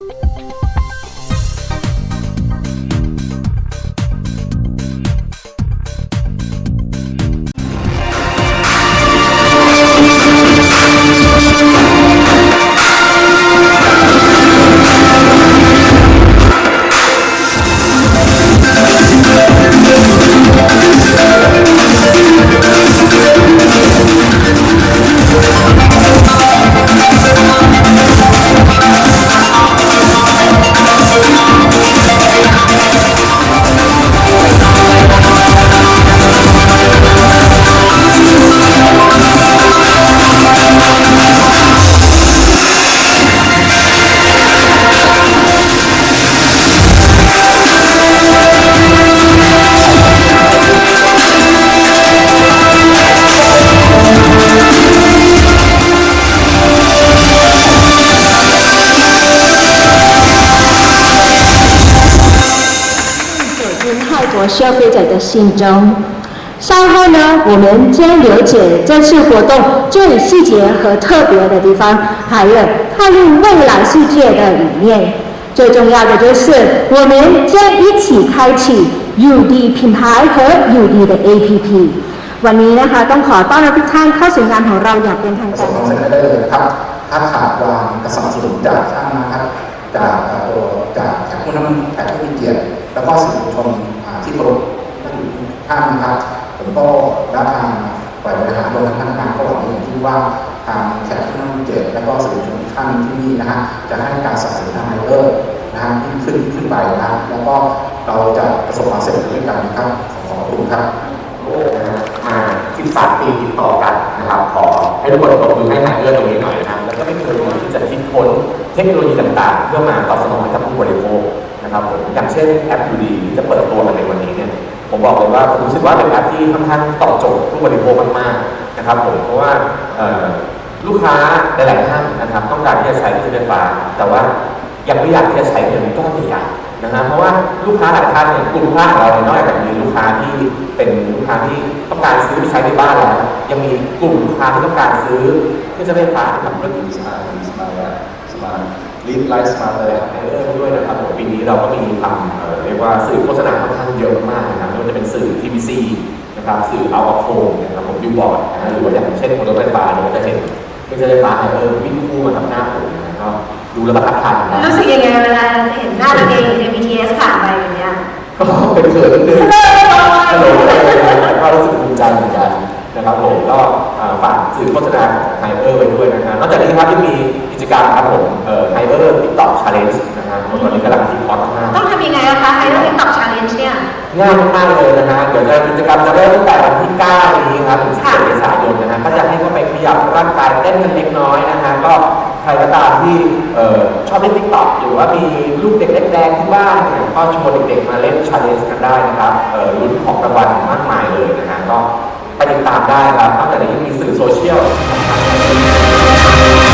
you 进泰国消费者的心中。稍后呢，我们将了解这次活动最细节和特别的地方，还有踏入未来世界的理念。最重要的就是，我们将一起开启 UD 品牌和 UD 的 APP。วันนี้นะคะต้องขอต้อนรับทุกท่านเข้าสู่งานของเราอย่างเป็นทาง ประส กา บ ร ความสำเร็จได้เลยนะครับ ถ้าขาดวางกระสนับสนุนจากท่านนะครับ จากตัวจากจากผู้นำแขกผู้มีเกียรติ แล้วก็สื่อมวลชนที่เคารพท่านอยู่ทุกท่านนะครับผมก็และทางฝ่ายบริหารรวมทั้งพนักงก็หวังอย่างที่ว่าทางแขกผู้นเกียรติและก็สื่อมวลชนท่านที่นี่นะฮะจะให้การสนับสนุนทางไมเออร์นะฮะยิ่ขึ้นขึ้นไปนะครับแล้วก็เราจะประสบความสำเร็จด้วยกันนะครับขอบคุณครับโอ้นะฮะมา13ปีติดต่อกันนะครับขอให้ทุกคนตบมือให้หายเรื่องตรงนี้หน่อยนะแล้วก็ไม่เคยที่จะคิดค้นเทคโนโลยีต่างๆ เพื่อมาตอบสนองให้กับผู้บริโภค นะครับอย่างเช่นแอป UD ที่จะเปิดตัวกันในวันนี้เนี่ยผมบอกเลยว่าผมรู้สึกว่าเป็นแอปที่ค่อนข้างตอบโจทย์ผู้บริโภคมากๆนะครับผมเพราะว่าลูกค้าหลายๆท่านนะครับ ต้องการที่จะใช้เครื่องไฟฟ้าแต่ว่ายังไม่อยากที่จะใช้เงินก้อนใหญ่นะฮะเพราะว่าลูกค้าหลายท่านเนี่ยกลุ่มลูกค้าของเราเนี่ยนอกจากมีลูกค้าที่เป็นลูกค้าที่ต้องการซื้อไปใช้ในบ้านแล้วยังมีกลุ่มลูกค้าที่ต้องการซื้อเครื่องใช้ไฟฟ้าทำธุรกิจสมาร์ทสมาร์ทสมาร์ท ลีฟไลฟ์สมาร์ทเลยไอเออร์ด้วยนะครับผมปีนี้เราก็มีทำเอ่อเรียกว่าสื่อโฆษณาค่อนข้างเยอะมากนะครับไม่ว่าจะเป็นสื่อ TVC นะครับสื่อเอาอโคมนะครับผมบิวบอร์ดนะฮะหรือว่าอย่างเช่นรถไฟฟ้าเนี่ยก็จะเห็นเครื่องใช้ไฟฟ้าไอเออร์วิ่งคู่มาทำหน้าผมนะก็ดูแล้วประทับใจนะรู้สึกยังไงเวลาเห็นหน้าตัวเองอยู่ใน BTS ผ่านไปแบบเนี้ยก็เป็นเขินนิดนึงฮัลโหลก็รู้สึกภูมิใจเหมือนกันนะครับผมก็อ่า ฝากสื่อโฆษณาของไฮเออร์ไว้ด้วยนะฮะนอกจากนี้ครับยังมีกิจกรรมครับผมไฮเออร์ติ๊กต็อกชาเลนจ์นะฮะตอนนี้กำลังฮิตฮอตมากต้องทำยังไงนะคะให้เราได้ตอบ challenge เนี่ยง่ายมากๆเลยนะฮะเดี๋ยวจะกิจกรรมจะเริ่มตั้งแต่วันที่ 9 นี้ครับถึงค่ะ17เมษายนนะฮะก็จะให้เข้าไปขยับร่างกายเต้นกันเล็กน้อยนะฮะก็ใครก็ตามที่เอ่อชอบเล่นติ๊กต็อกหรือว่ามีลูกเด็กเล็กแดงที่บ้านเนี่ยก็ชวนเด็กๆมาเล่นชาเลนจ์กันได้นะครับเอ่อรุ่นของรางวัล ไปติดตามได้ครับนอกจากนี้ยังมีสื่อโซเชียลนะครับ